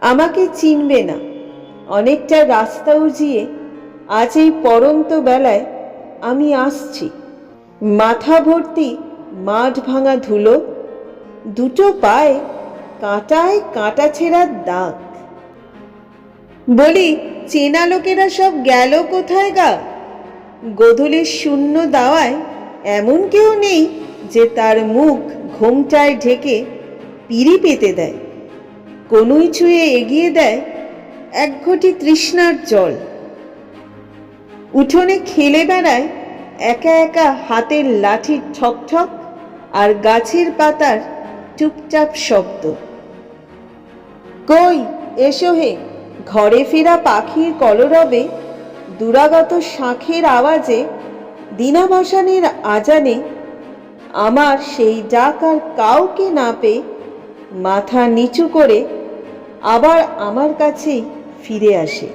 আমাকে চিনবে না। অনেকটা রাস্তা উজিয়ে আজ এই পরন্ত বেলায় আমি আসছি। মাথা ভর্তি মাঠ ভাঙা ধুলো, দুটো পায়ে কাঁটায় কাঁটা ছেঁড়ার দাগ। বলি, চেনা লোকেরা সব গেল কোথায় গা? গোধূলির শূন্য দাওয়ায় এমন কেউ নেই যে তার মুখ ঘোমটায় ঢেকে পিড়ি পেতে দেয়। কোনোই ছুঁয়ে এগিয়ে দেয় এক ঘটি তৃষ্ণার জল। উঠোনে খেলে বেড়ায় একা একা হাতের লাঠির ঠক ঠক আর গাছের পাতার চুপচাপ শব্দ। কই, এসো হে। ঘরে ফেরা পাখির কলরবে দুরাগত শাঁখের আওয়াজে দিনাবসানের আজানে আমার সেই ডাক আর কাউকে না পেয়ে মাথা নিচু করে আবার আমার কাছেই ফিরে আসে।